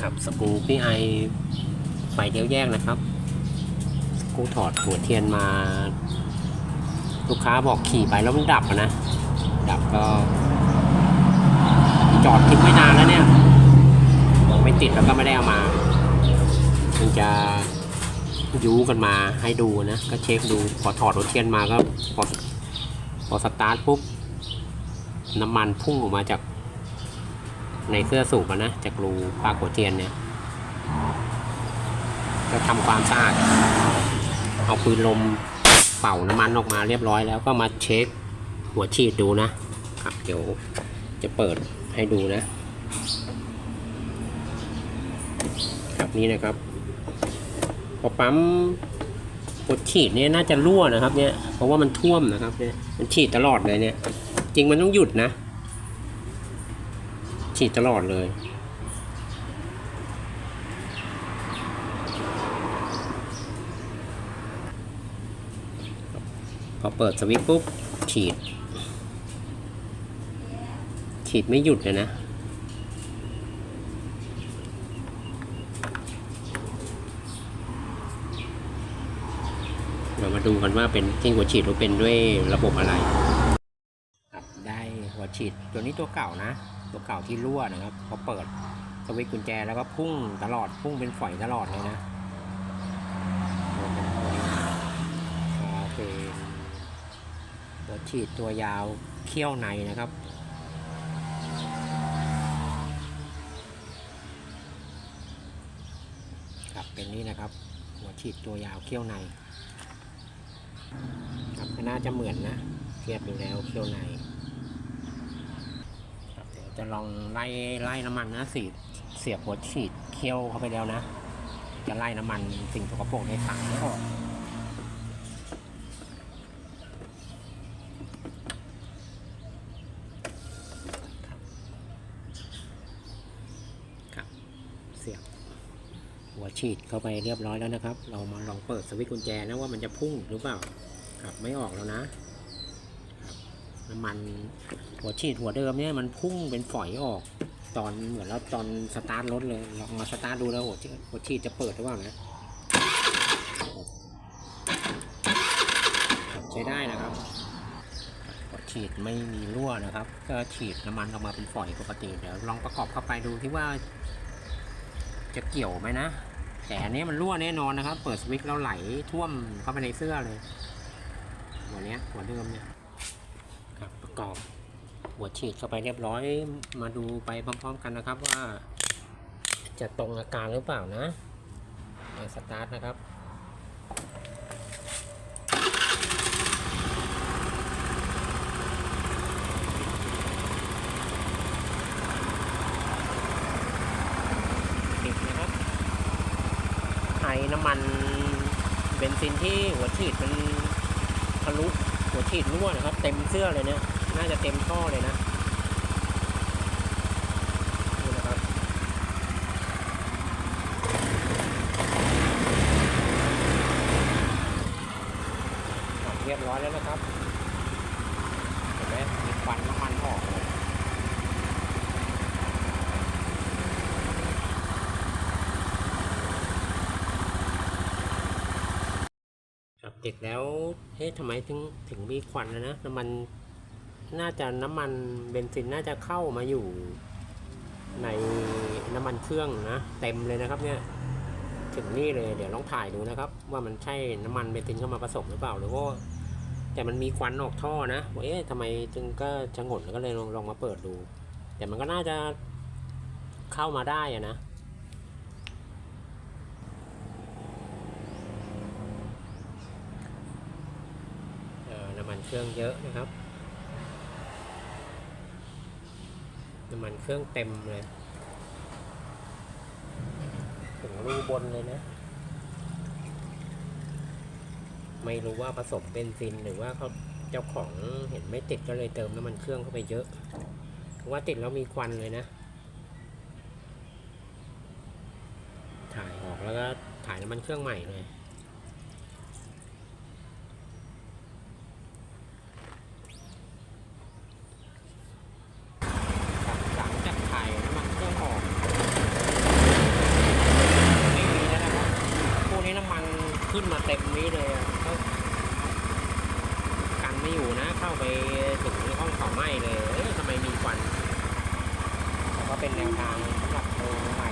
ครับสกูพี่ไอไฟเดียวแยกนะครับ สกูถอดหัวเทียนมา ลูกค้าบอกขี่ไปแล้วมันดับนะ ดับก็จอดทิ้งไม่นานแล้วเนี่ยบอกไม่ติดแล้วก็ไม่ได้เอามามันจะยูกันมาให้ดูนะ ก็เช็คดูพอถอดหัวเทียนมาก็พอพอสตาร์ทปุ๊บน้ำมันพุ่งออกมาจาก ในเสื้อสูบอะนะจากรูปากหัวเทียนเนี่ยก็ทำความสะอาดเอาปืนลมเป่าน้ำมันออกมาเรียบร้อยแล้วก็มาเช็คหัวฉีดดูนะครับเดี๋ยวจะเปิดให้ดูนะ ครับนี่นะครับพอปั๊มกดฉีดเนี่ยน่าจะรั่วนะครับเนี่ยเพราะว่ามันท่วมนะครับเนี่ยมันฉีดตลอดเลยเนี่ย จริงมันต้องหยุดนะ ฉีดตลอดเลย พอเปิดสวิตช์ปุ๊บ ฉีด ฉีดไม่หยุดเลยนะเรามาดูกันว่าเป็นที่หัวฉีดหรือเป็นด้วยระบบอะไร ได้หัวฉีดตัวนี้ตัวเก่านะ ตัวเก่าที่รั่วนะครับพอเปิดสวิตช์กุญแจแล้วก็พุ่งตลอดพุ่งเป็นฝอยตลอดเลยนะก็เป็นหัวฉีดตัวยาวเขี้ยวในนะครับครับเป็นนี้นะครับหัวฉีดตัวยาวเขี้ยวในครับก็น่าจะเหมือนนะเทียบดูแล้วเขี้ยวใน จะลองไล่ไล่น้ำมันนะสีเสียบหัวฉีดเคี่ยวเข้าไปแล้วนะ จะไล่น้ำมันสิ่งสกปรกในถังออกเสียบหัวฉีดเข้าไปเรียบร้อยแล้วนะครับ เรามาลองเปิดสวิตช์กุญแจนะว่ามันจะพุ่งหรือเปล่า ครับไม่ออกแล้วนะ น้ำมันหัวฉีดหัวเดิมเนี่ยมันพุ่งเป็นฝอยออก ตอนเหมือนแล้วตอนสตาร์ทรถเลยลองมาสตาร์ทดูแล้วหัวฉีดหัวฉีดจะเปิดหรือเปล่านะใช้ได้นะครับหัวฉีดไม่มีรั่วนะครับ ก็ฉีดน้ำมันออกมาเป็นฝอยปกติเดี๋ยวลองประกอบเข้าไปดูที่ว่า จะเกี่ยวไหมนะแต่อันนี้มันรั่วแน่นอนนะครับ เปิดสวิตช์แล้วไหลท่วมเข้าไปในเสื้อเลยหัวเนี้ยหัวเดิมเนี่ย ครับประกอบหัวฉีดเข้าไปเรียบร้อย มาดูไปพร้อม ๆ กันนะครับว่า จะตรงอาการหรือเปล่านะในสตาร์ทนะครับปิดนะครับไอน้ำมันเบนซินที่หัวฉีดมันทะลุหัวฉีดรั่วนะครับ เต็มเสื้อเลยเนี่ย น่าจะเต็มท่อเลยนะนี่นะครับเรียบร้อยแล้วนะครับเห็นไหมมีควันน้ำมันออกเลยครับติดแล้วเฮ้ยทำไมถึงถึงมีควันนะนะน้ำมัน น่าจะน้ำมันเบนซินน่าจะเข้ามาอยู่ในน้ำมันเครื่องนะ เต็มเลยนะครับเนี่ยถึงนี่เลยเดี๋ยวลองถ่ายดูนะครับ ว่ามันใช่น้ำมันเบนซินเข้ามาผสมหรือเปล่าหรือว่าแต่มันมีควันออกท่อนะว่าเอ๊ะทำไมจึงก็ชะงนแล้วก็เลยลองลองมาเปิดดู แต่มันก็น่าจะเข้ามาได้อะนะน้ำมันเครื่องเยอะนะครับ น้ำมันเครื่องเต็มเลยถึงรูบนเลยนะ ไม่รู้ว่าผสมเบนซินหรือว่าเขาเจ้าของเห็นไม่ติดก็เลยเติมน้ำมันเครื่องเข้าไปเยอะเพราะว่าติดแล้วมีควันเลยนะ ถ่ายออกแล้วก็ถ่ายน้ำมันเครื่องใหม่เลย ครับหลังจากถ่ายน้ำมันเครื่องออก ขึ้นมาเต็มนี้เลยอะก็กันไม่อยู่นะ เข้าไปถึงห้องเผาไหม้เลยเอ๊ะทำไมมีควันแต่ก็เป็นแนวทางสำหรับโปรใหม่